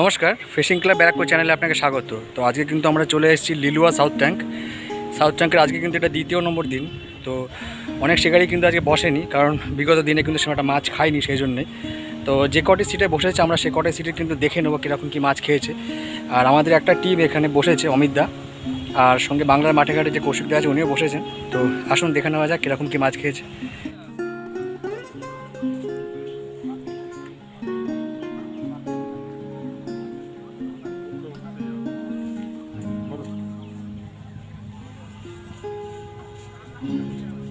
নমস্কার fishing club Barrackpore চ্যানেলে আপনাকে স্বাগত। তো আজকে কিন্তু আমরা চলে এসেছি লিলুয়া সাউথ ট্যাঙ্ক সাউথ ট্যাঙ্কের আজকে কিন্তু এটা দ্বিতীয় নম্বর দিন। তো অনেক শিকারই কিন্তু আজকে বসেনি, কারণ বিগত দিনে কিন্তু সেটা মাছ খায়নি সেই জন্যে তো যে কটি সিটে বসেছে আমরা সে কটি সিটে কিন্তু দেখে নেব কীরকম কী মাছ খেয়েছে। আর আমাদের একটা টিম এখানে বসেছে অমিতদা আর সঙ্গে বাংলার মাঠে ঘাটে যে কৌশিকদা আছে, উনিও বসেছেন। তো আসুন দেখে নেওয়া যাক কীরকম কী মাছ খেয়েছে। মাছ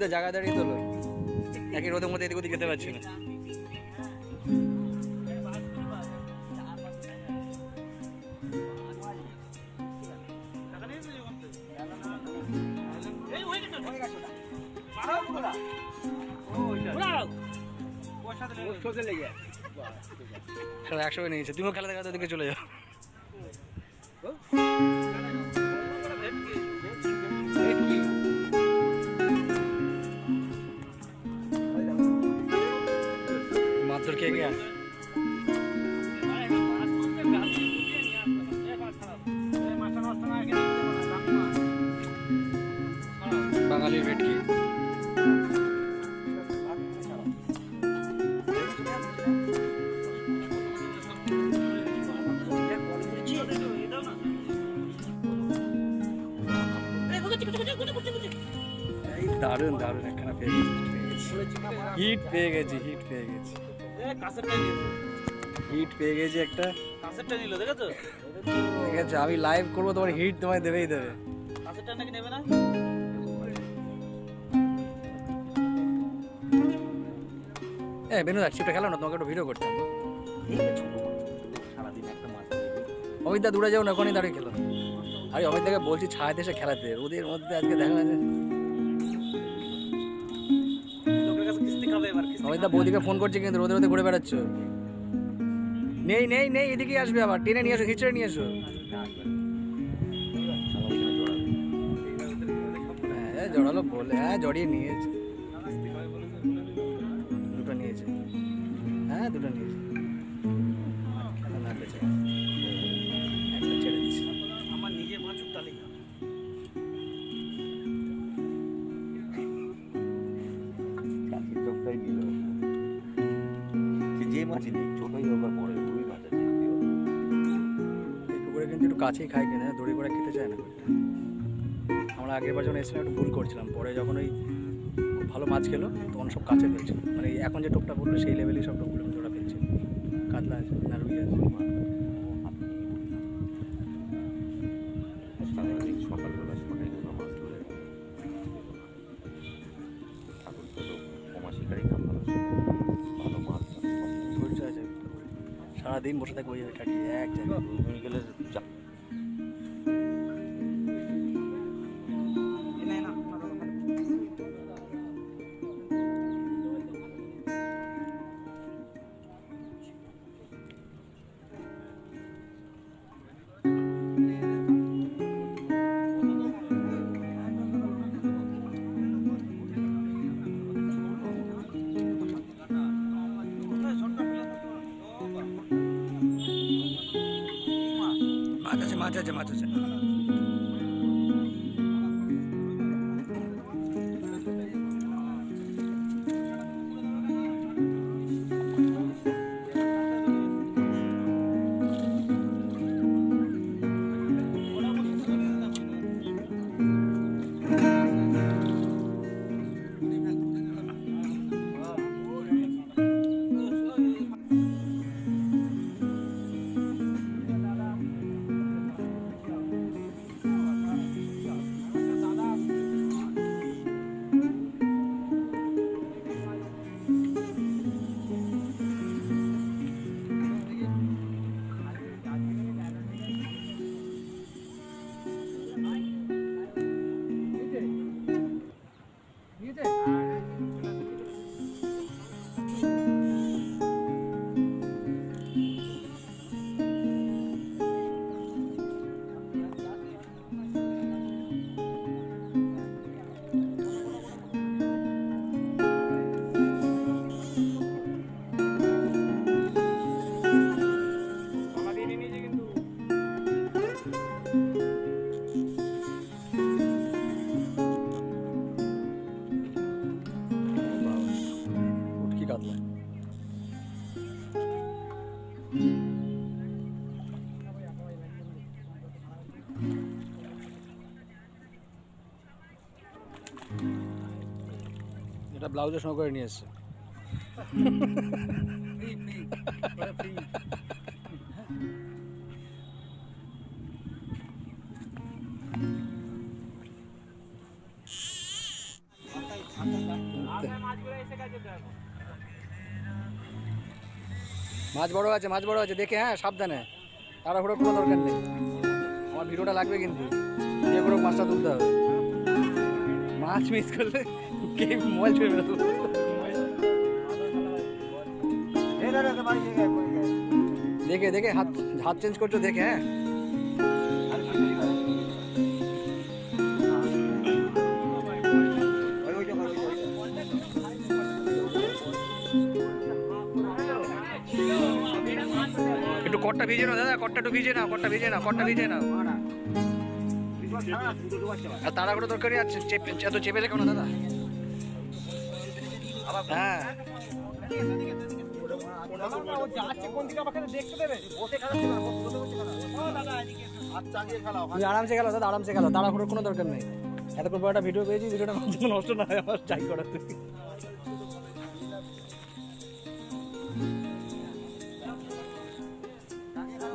তো জায়গা দাঁড়িয়ে তোলো একই রোদের মধ্যে এদিক ওদিক যেতে পারছি না। একসঙ্গে নিয়েছে তুমিও খেলা দেখাতে ওদিকে চলে যাও। কে কে বাঙালির দারুণ দারুণ একখানা পেয়ে গেছি হিট পেয়ে গেছি হিট পেয়ে গেছি। হিট পেয়ে গেছি একটা। কাছেরটা নিল দেখেছ? ঠিক আছে আমি লাইভ করব তোমার হিট তোমায় দেবেই দেবে। কাছেরটা নাকি নেবে না? এ বেনু দা চিপটা খেলো না তোমাকে একটু ভিডিও করতাম। সারাদিন অমিত দা দূরে যাও না ওখানেই দাঁড়িয়ে খেলো। আরে অমিত দাকে বলছি ছায়াতে এসে খেলাতে। ওদের মধ্যে আজকে দেখা গেছে অমিত বৌদিকে ফোন করছে কিন্তু রোদে রোদে ঘুরে বেড়াচ্ছ। নেই নেই নেই এদিকেই আসবে আবার। টেনে নিয়ে এসো হিচড়ে নিয়ে এসো। হ্যাঁ জড়ালো বলে হ্যাঁ জড়িয়ে নিয়েছে। দুটো নিয়েছে। হ্যাঁ দুটো নিয়েছে। যে ছোটই হোক আর বড় রুই মাছ আছে পুকুরে কিন্তু একটু কাছেই খাই কিনা, দড়ি করে খেতে চায় না আমরা আগের বার যখন এসেছিলাম, একটু ভুল করছিলাম। পরে যখন ওই ভালো মাছ খেলো, তখন সব কাছে ফেলছে। মানে এখন যে টোপটা পড়ল, সেই লেভেলেই সব টোপগুলো ওরা ফেলছে। কাতলা আছে না আছে। সারাদিন বসে থাকব ওই কাটিয়ে এক জায়গায় ব্লাউজের সঙ্গে করে নিয়ে এসছে। মাছ বড় আছে, মাছ বড় আছে, দেখে হ্যাঁ সাবধানে। তাড়াহুড়ো কোনো দরকার নেই। আমার ভিডিওটা লাগবে কিন্তু। যে করে মাছটা তুলতে হবে। মাছ মিস করলে কে মোবাইল ছুঁয়ে বেরোতো দেখে দেখে, হাত হাত চেঞ্জ করছ, দেখে হ্যাঁ? একটু কটটা ভিজে নাও, দাদা, কটটা একটু ভিজে নাও, কটটা ভিজে নাও, কটটা ভিজে নাও। আর তাড়াহুড়ো দরকারই আছে এত চেপে রেখো না, দাদা। হ্যাঁ। তুমি আরামসে গেলো দাদা আরামসে গেলো তাড়াহুড়োর কোনো দরকার নেই। এতক্ষণ পর একটা ভিডিও পেয়েছি ভিডিওটা আমার জন্য নষ্ট না হয় আমার চাই করার তুমি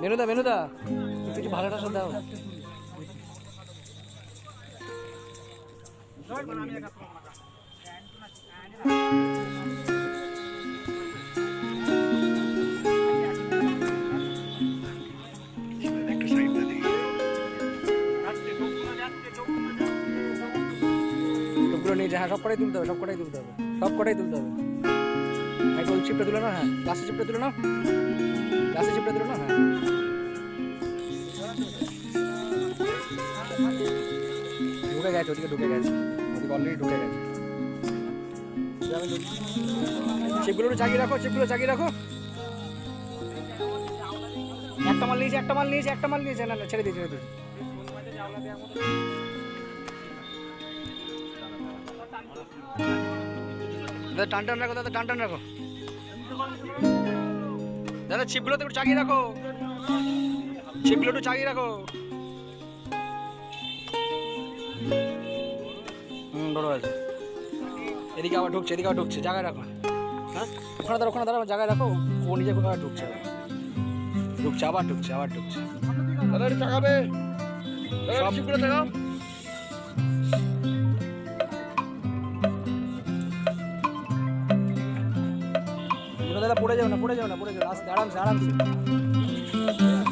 মেনুদা মেনুদা কিছু ভালো টাসা দাও। হ্যাঁ সব কটাই তুলতে হবে সব কটাই তুলতে হবে সব কটাই তুলতে হবে। একটু ওই চিপটা তুলে না হ্যাঁ গ্লাসে চিপটা তুলে না গ্লাসে চিপটা তুলে না হ্যাঁ। ঢুকে গেছে, ওদিকে ঢুকে গেছে। ওদিকে অলরেডি ঢুকে গেছে। একটু জাগিয়ে রাখো চিপগুলো জাগিয়ে রাখো। একটা মাল নিয়েছে, একটা মাল নিয়েছে, একটা মাল নিয়েছে। না ছেড়ে দিয়ে ছেড়ে দিয়ে দাদা টান টান রাখো, দাদা টান টান রাখো। দাদা ছিপগুলো তো একটু চাগিয়ে রাখো। ছিপগুলো একটু চাগিয়ে রাখো। হুম, বড় আছে এদিকে আবার ঢুকছে এদিকে আবার ঢুকছে জায়গায় রাখো। হ্যাঁ? ওখানে দাঁড়া ওখানে দাঁড়া জায়গায় রাখো। ও নিজে কোথাও ঢুকছে। ঢুকছে আবার ঢুকছে আবার ঢুকছে। দাদা তাকাবে? সব- তাকাও। দাদা পড়ে যাও না পড়ে যাও না পড়ে যাও আস্তে আরামসে আরামসে।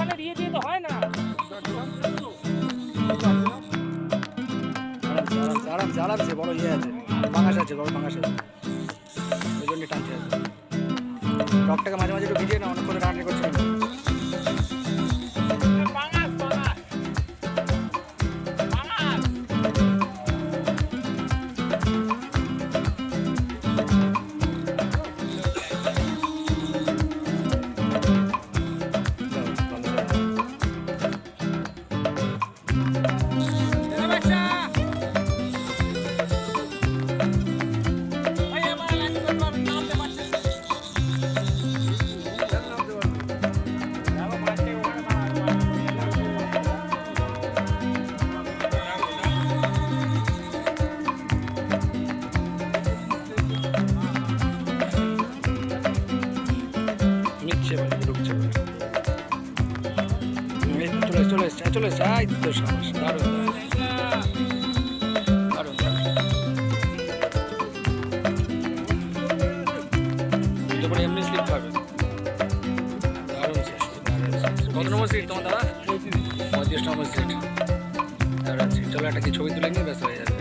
নাকি ওখানে দিয়ে তো হয় না। আরামসে আরামসে বড় ইয়ে আছে, পাঙাশ আছে, বড় পাঙাশ আছে। ওই জন্য টানছে আছে টকটাকে মাঝে মাঝে একটু ভিজিয়ে না অনেক করে রান্না করছে একটা কি ছবি তুলে নিয়ে ব্যস্ত হয়ে যাবে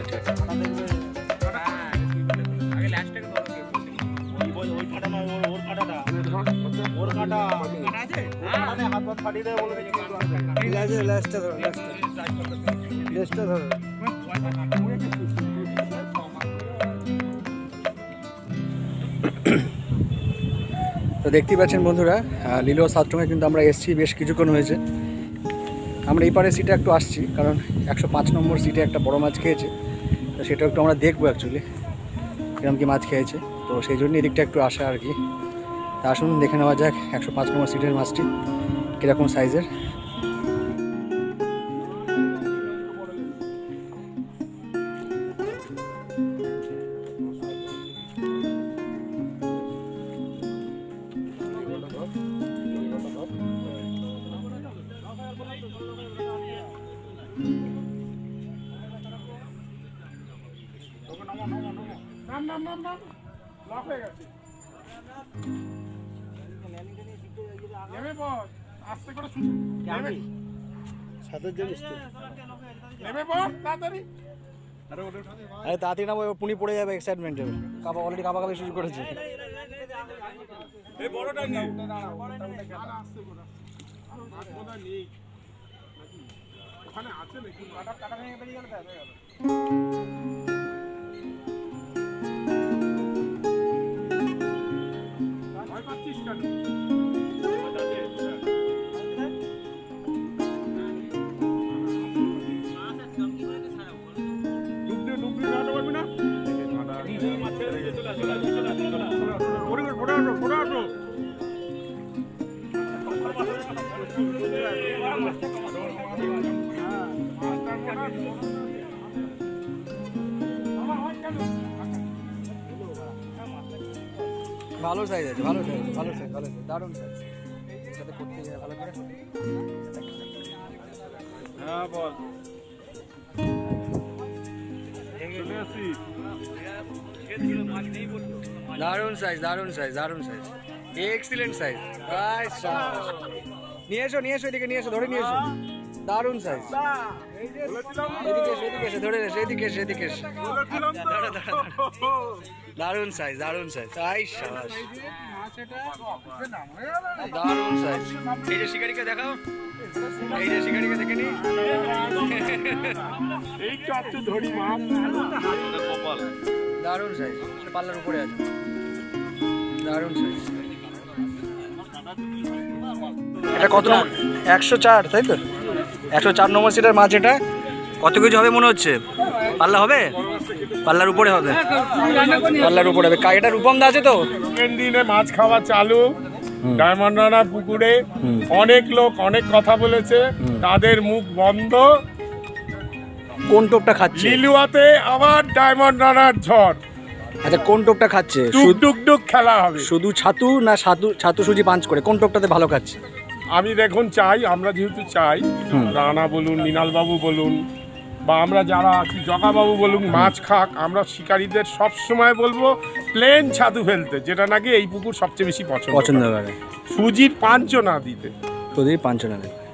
তো দেখতেই পাচ্ছেন বন্ধুরা লিলো সাতরঙে কিন্তু আমরা এসছি, বেশ কিছুক্ষণ হয়েছে। আমরা এই পারে সিটে একটু আসছি, কারণ একশো পাঁচ নম্বর সিটে একটা বড় মাছ খেয়েছে। তো সেটা একটু আমরা দেখব অ্যাকচুয়ালি কিরম কি মাছ খেয়েছে। তো সেই জন্য এদিকটা একটু আসা আর কি। তা আসুন, দেখে নেওয়া যাক একশো পাঁচ নম্বর সিটের মাছটি, কীরকম সাইজের আরে তাড়াতাড়ি নামো এবার পুনি পড়ে যাবে এক্সাইটমেন্টে কাপা অলরেডি কাপা কাপি শুরু করেছে। ওখানে আছে নাকি? কাটা কাটা ভেঙে বেরিয়ে গেলে সাইজ আছে ভালো সাইজ ভালো সাইজ ভালো সাইজ দারুণ সাইজ করতে গিয়ে ভালো করে। হ্যাঁ বল। দারুণ সাইজ দারুণ সাইজ দারুণ সাইজ এক্সিলেন্ট সাইজ নিয়ে এসো নিয়ে এসো এদিকে নিয়ে এসো ধরে নিয়ে এসো। দারুণ সাইজ এদিকে এসো এদিকে এসো ধরে এসো তো। দাঁড়া, দাঁড়া, দারুণ সাইজ দারুণ সাইজ আই সাবাস। দারুণ সাইজ এই যে শিকারিকে দেখাও। এই যে শিকারিকে দেখে নি। এই চারটে ধরি মাছ। দারুণ সাইজ পাল্লার উপরে আছে। দারুণ সাইজ এটা কত নম্বর? একশো চার তাই তো? একশো চার নম্বর সিটের মাছ এটা। কত কেজি হবে মনে হচ্ছে? পাল্লা হবে? পাল্লার উপরে হবে। পাল্লার উপরে হবে। এটা রূপম দা আছে তো? দিনে মাছ খাওয়া চালু। ডায়মন্ড রানার পুকুরে অনেক লোক অনেক কথা বলেছে। তাদের মুখ বন্ধ। কোন টোপটা খাচ্ছে? লিলুয়াতে আবার ডায়মন্ড রানার ঝড়। আচ্ছা কোন টোপটা খাচ্ছে? খেলা হবে। শুধু ছাতু না ছাতু ছাতু সুজি পাঞ্চ করে? কোন টোপটাতে ভালো খাচ্ছে? আমি দেখুন চাই আমরা যেহেতু চাই। রানা বলুন মৃণালবাবু বলুন বা আমরা যারা আছি জগাবাবু বলুন মাছ খাক আমরা শিকারীদের সব সময় বলব প্লেন ছাদু ফেলতে যেটা নাকি এই পুকুর সবচেয়ে বেশি পছন্দ পছন্দ করে। সুজির পাঞ্চ না দিতে। তোদের পাঞ্চনা না মিরগেল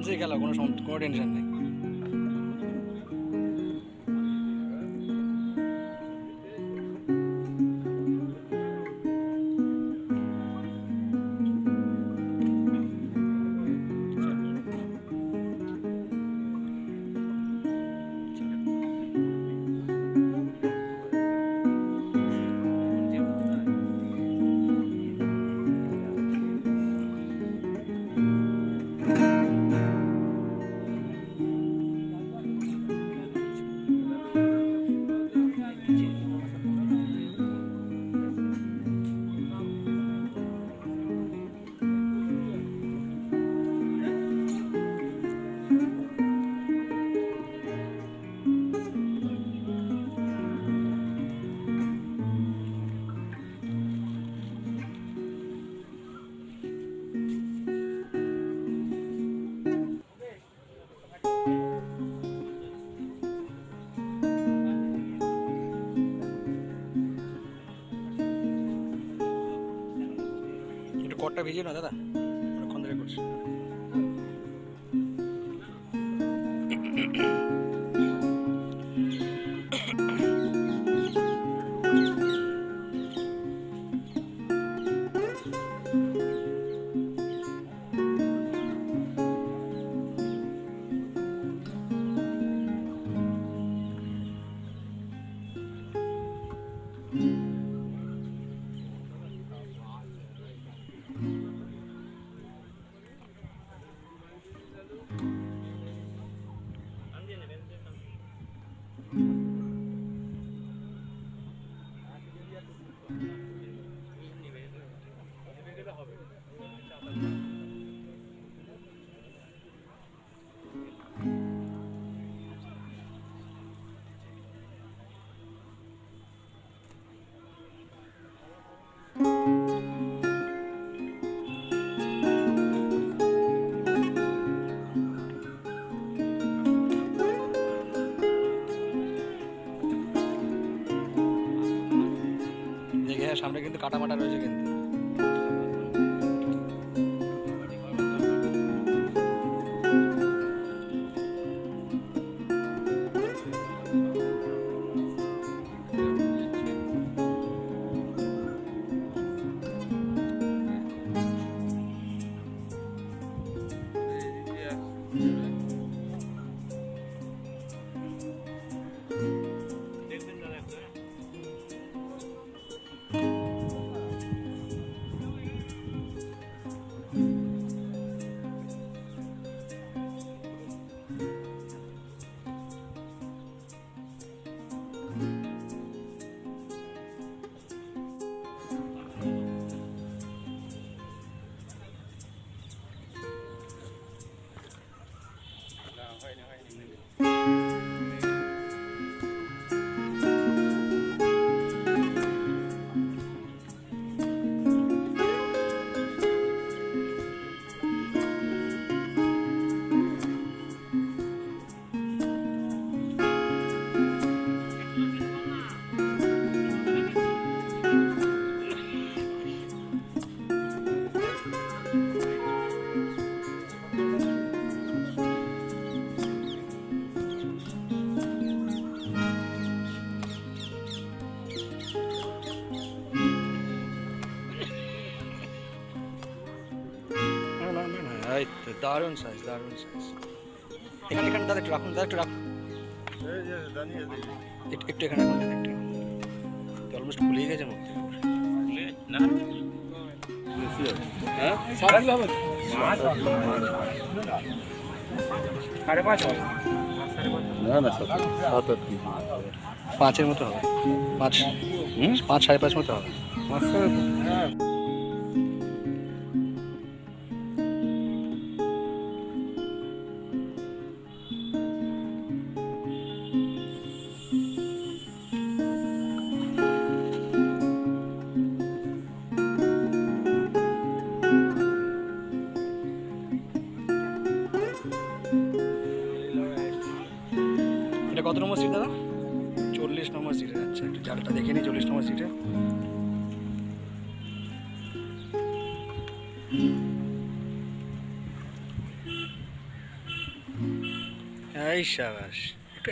আরামসে খেলা কোনো কোনো টেনশন নেই। কটটা ভিজিয়ে না দাদা। অনেকক্ষণ ধরে করছি। সামনে কিন্তু কাটা মাটা রয়েছে কিন্তু। দারুণ সাইজ দারুণ সাইজ এখানে এখানে দাদা একটু রাখুন দাদা একটু রাখুন। একটু এখানে রাখুন দাদা একটু। অলমোস্ট খুলেই গেছে মুখ পাঁচ হবে। পাঁচের মতো হবে। পাঁচ পাঁচ সাড়ে পাঁচ মতো হবে।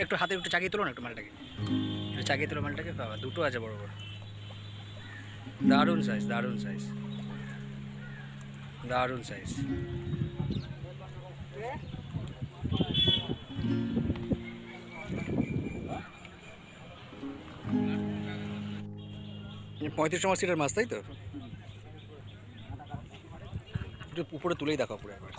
একটু হাতে একটু চাকিয়ে তোলো না একটু মালটাকে। একটু চাকিয়ে তোলো মালটাকে, বাবা, দুটো আছে বড় বড়। দারুণ সাইজ দারুণ সাইজ দারুণ সাইজ পঁয়ত্রিশ নম্বর সিটের মাছ, তাই তো? একটু উপরে তুলেই দেখো পুরো একবার।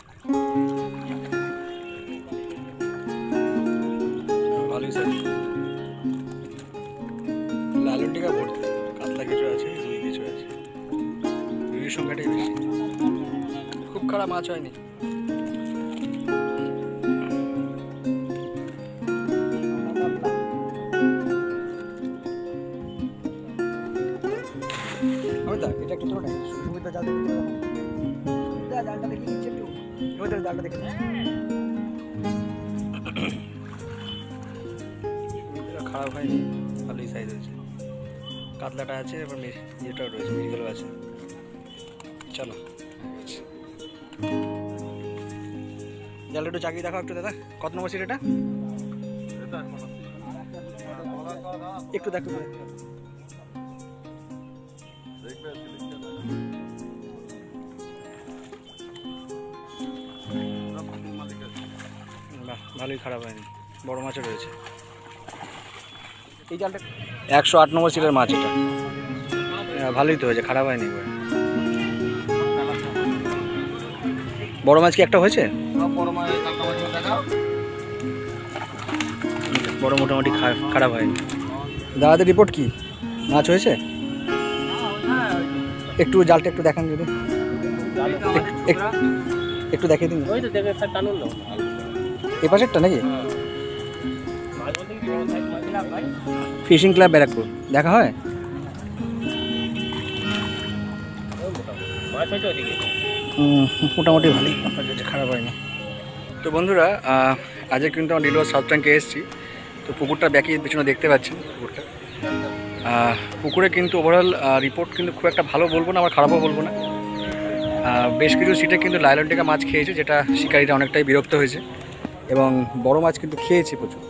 খারাপ মাছ হয়নি। এটা একটু তোলো না সুমিতা জালটা দেখে নিচ্ছে একটু। সুমিতা জালটা দেখে খারাপ হয়নি ভালোই সাইজ হয়েছে কাতলাটা আছে এবার ইয়েটাও রয়েছে আছে। চলো। জালটা একটু চাকিয়ে দেখাও একটু দাদা। কত নম্বর সিট এটা? একটু দেখো ভালোই খারাপ হয়নি। বড় মাছও রয়েছে। এই জালটা একশো আট নম্বর সিটের মাছ এটা। হ্যাঁ, ভালোই তো হয়েছে খারাপ হয়নি এবার বড় মাছ কি একটা হয়েছে? বড় মোটামুটি খারাপ হয়নি। দাদাদের রিপোর্ট কি? মাছ হয়েছে? একটু জালটা একটু দেখান যদি। এক- এক- একটু দেখিয়ে দিন। এ পাশেরটা নাকি? Fishing club Barrackpore. দেখা হয়? মাছ হয়েছে ওদিকে মোটামুটি ভালোই। খারাপ হয়নি। তো বন্ধুরা আজকে কিন্তু আমরা ডিলোয়ার সাউথ ট্যাঙ্কে এসেছি। তো পুকুরটা ব্যাকি পিছনে দেখতে পাচ্ছেন পুকুরটা। পুকুরে কিন্তু ওভারঅল রিপোর্ট কিন্তু খুব একটা ভালো বলব না, আবার খারাপও বলব না। বেশ কিছু সিটে কিন্তু লাইলন টেকা মাছ খেয়েছে, যেটা শিকারীরা অনেকটাই বিরক্ত হয়েছে। এবং বড় মাছ কিন্তু খেয়েছে প্রচুর।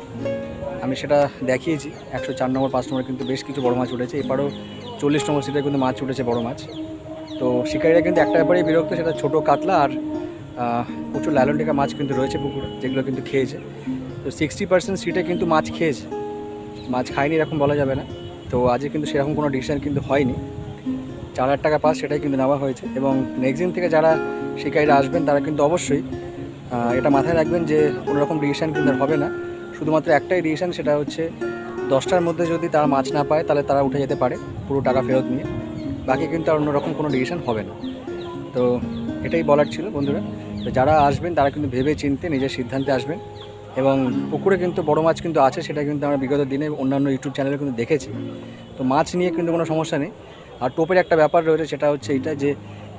আমি সেটা দেখিয়েছি, একশো চার নম্বর, পাঁচ নম্বর কিন্তু বেশ কিছু বড় মাছ উঠেছে। এবারও চল্লিশ নম্বর সিটে কিন্তু মাছ উঠেছে বড় মাছ। তো শিকারীরা কিন্তু একটা ব্যাপারেই বিরক্ত, সেটা ছোটো কাতলা আর প্রচুর লালন টেকা মাছ কিন্তু রয়েছে পুকুরে, যেগুলো কিন্তু খেয়েছে। তো সিক্সটি পার্সেন্ট সিটে কিন্তু মাছ খেয়েছে। মাছ খায়নি এরকম বলা যাবে না। তো আজকে কিন্তু সেরকম কোনো ডিসিশন কিন্তু হয়নি। চার হাজার টাকা পাস সেটাই কিন্তু নেওয়া হয়েছে এবং নেক্সট দিন থেকে যারা শিকারীরা আসবেন, তারা কিন্তু অবশ্যই এটা মাথায় রাখবেন যে কোনো রকম ডিসিশন কিন্তু হবে না। শুধুমাত্র একটাই ডিসিশন সেটা হচ্ছে দশটার মধ্যে যদি তারা মাছ না পায়, তাহলে তারা উঠে যেতে পারে পুরো টাকা ফেরত নিয়ে। বাকি কিন্তু আর অন্যরকম কোনো ডিসিশন হবে না। তো এটাই বলার ছিল বন্ধুরা। তো যারা আসবেন, তারা কিন্তু ভেবে চিনতে নিজের সিদ্ধান্তে আসবেন। এবং পুকুরে কিন্তু বড় মাছ কিন্তু আছে, সেটা কিন্তু আমরা বিগত দিনে অন্যান্য ইউটিউব চ্যানেলে কিন্তু দেখেছি। তো মাছ নিয়ে কিন্তু কোনো সমস্যা নেই। আর টোপের একটা ব্যাপার রয়েছে, সেটা হচ্ছে এটা যে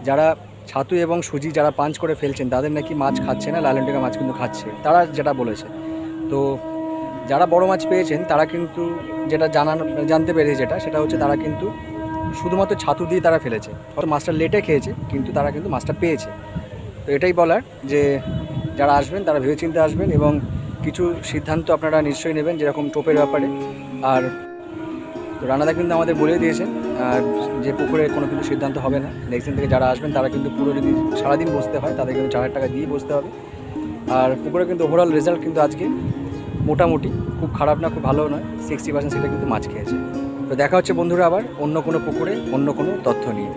যারা ছাতু এবং সুজি যারা পাঞ্চ করে ফেলছেন, তাদের নাকি মাছ খাচ্ছে না, লালন টেকা মাছ কিন্তু খাচ্ছে। তারা যেটা বলেছে। তো যারা বড় মাছ পেয়েছেন, তারা কিন্তু যেটা জানানো, জানতে পেরেছে যেটা, সেটা হচ্ছে তারা কিন্তু শুধুমাত্র ছাতু দিয়ে তারা ফেলেছে। হয়তো মাছটা লেটে খেয়েছে, কিন্তু তারা কিন্তু মাছটা পেয়েছে। তো এটাই বলার যে, যারা আসবেন তারা ভেবেচিন্তে আসবেন এবং কিছু সিদ্ধান্ত আপনারা নিশ্চয়ই নেবেন যেরকম টোপের ব্যাপারে। আর তো রানাদা কিন্তু আমাদের বলে দিয়েছেন, আর যে পুকুরে কোনো কিছু সিদ্ধান্ত হবে না। নেক্সট দিন থেকে যারা আসবেন তারা কিন্তু পুরো যদি সারাদিন বসতে হয়, তাদের কিন্তু চার হাজার টাকা দিয়ে বসতে হবে। আর পুকুরে কিন্তু ওভারঅল রেজাল্ট কিন্তু আজকে মোটামুটি খুব খারাপ না, খুব ভালো নয়। সিক্সটি পার্সেন্ট সেটা কিন্তু মাছ খেয়েছে। তো দেখা হচ্ছে বন্ধুরা আবার অন্য কোনো পুকুরে অন্য কোনো তথ্য নিয়ে।